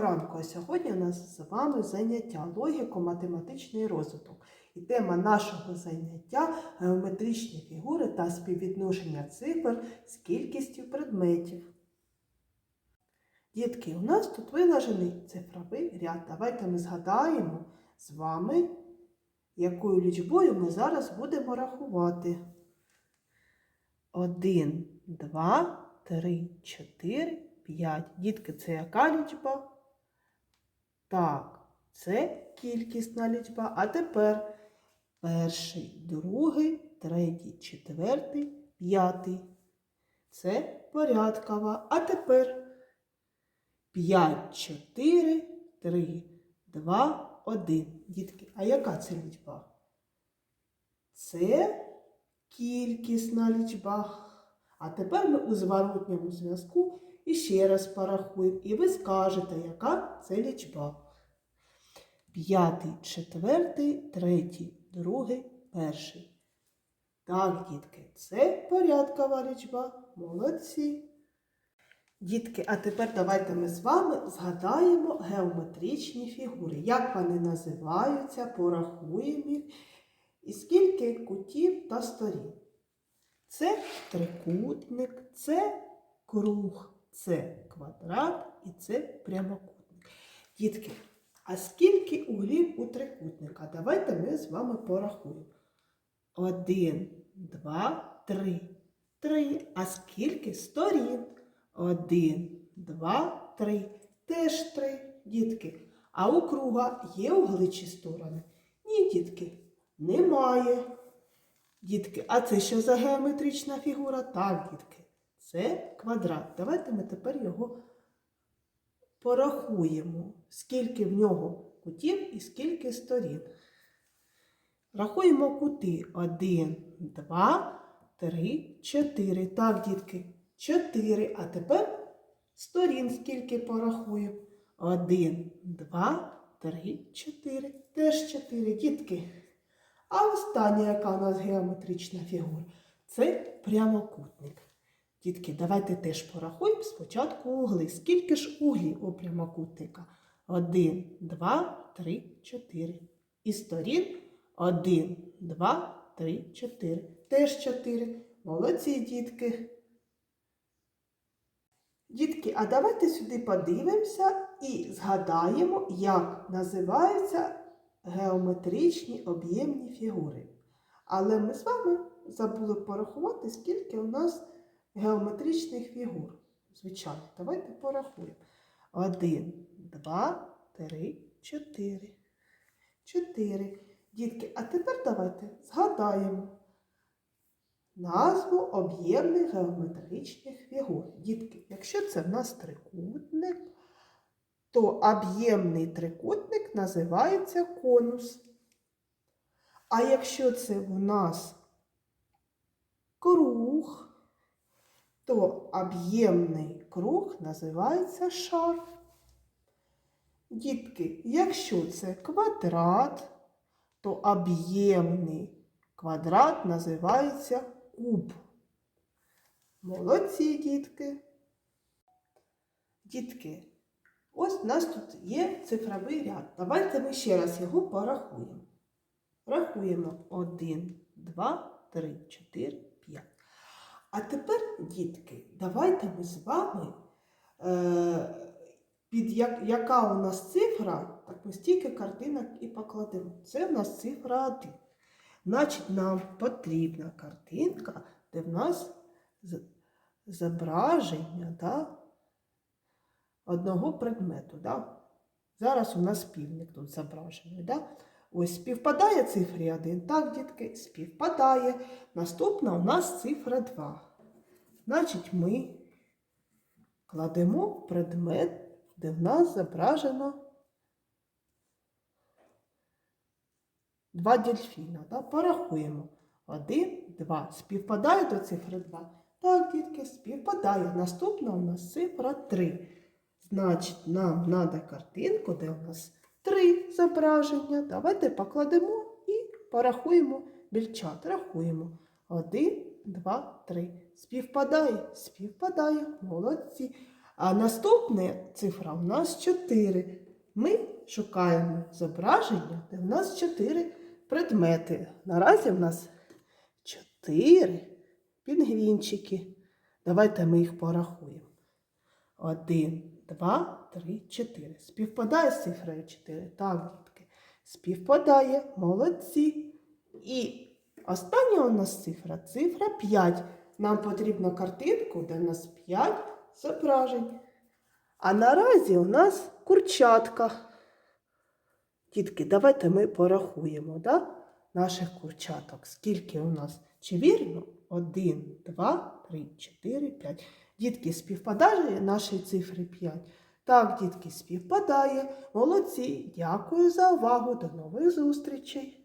ранку! А сьогодні у нас з вами заняття логіко-математичний розвиток. І тема нашого заняття геометричні фігури та співвідношення цифр з кількістю предметів. Дітки, у нас тут виложений цифровий ряд. Давайте ми згадаємо з вами, якою лічбою ми зараз будемо рахувати. Один, два, три, чотири. 5. Дітки, це яка лічба? Так, це кількісна лічба. А тепер перший, другий, третій, четвертий, п'ятий. Це порядкова. А тепер 5, 4, 3, 2, 1. Дітки, а яка це лічба? Це кількісна лічба. А тепер ми у зворотньому зв'язку і ще раз порахуємо. І ви скажете, яка це лічба. П'ятий, четвертий, третій, другий, перший. Так, дітки, це порядкова лічба. Молодці. Дітки, а тепер давайте ми з вами згадаємо геометричні фігури. Як вони називаються, порахуємо їх. І скільки кутів та сторін. Це трикутник, це круг, це квадрат і це прямокутник. Дітки, а скільки углів у трикутника? Давайте ми з вами порахуємо. Один, два, три. Три. А скільки сторін? Один, два, три. Теж три, дітки. А у круга є угли чи сторони? Ні, дітки, немає. Дітки, а це що за геометрична фігура? Так, дітки, це квадрат. Давайте ми тепер його порахуємо, скільки в нього кутів і скільки сторін. Рахуємо кути. Один, два, три, чотири. Так, дітки, чотири. А тепер сторін скільки порахуємо. Один, два, три, чотири. Теж чотири. Дітки. А остання, яка у нас геометрична фігура, це прямокутник. Дітки, давайте теж порахуємо спочатку угли. Скільки ж углів у прямокутника? Один, два, три, чотири. І сторін один, два, три, чотири. Теж чотири. Молодці, дітки. Дітки, а давайте сюди подивимося і згадаємо, як називаються геометричні об'ємні фігури. Але ми з вами забули порахувати, скільки у нас геометричних фігур. Звичайно, давайте порахуємо. Один, два, три, чотири. Чотири. Дітки, а тепер давайте згадаємо назву об'ємних геометричних фігур. Дітки, якщо це в нас трикутник, то об'ємний трикутник називається конус. А якщо це в нас круг, то об'ємний круг називається шар. Дітки, якщо це квадрат, то об'ємний квадрат називається куб. Молодці, дітки. Дітки, ось у нас тут є цифровий ряд. Давайте ми ще раз його порахуємо. Рахуємо 1, 2, 3, 4, 5. А тепер, дітки, давайте ми з вами, е, під як, яка у нас цифра, так ми стільки картинок і покладемо. Це в нас цифра 1. Значить, нам потрібна картинка, де в нас зображення да, одного предмету. Да? Зараз у нас півник тут зображений. Да? Ось співпадає цифрі 1. Так, дітки, співпадає. Наступна у нас цифра 2. Значить, ми кладемо предмет, де в нас зображено два дельфіна. Да? Порахуємо. 1, 2. Співпадає до цифри 2. Так, дітки, співпадає. Наступна у нас цифра 3. Значить, нам треба картинку, де у нас три зображення. Давайте покладемо і порахуємо більчат. Рахуємо. Один, два, три. Співпадає, співпадає. Молодці. А наступна цифра у нас 4. Ми шукаємо зображення, де в нас 4 предмети. Наразі в нас 4 пінгвінчики. Давайте ми їх порахуємо. Один, два, три, чотири. Співпадає з цифрою 4? Так, дітки. Співпадає. Молодці. І остання у нас цифра цифра 5. Нам потрібна картинку, де в нас 5 зображень. А наразі у нас курчатка. Дітки, давайте ми порахуємо да? наших курчаток. Скільки у нас? Чи вірно? Один, два, три, чотири, п'ять. Дітки, співпадає наші цифри 5? Так, дітки, співпадає. Молодці. Дякую за увагу. До нових зустрічей.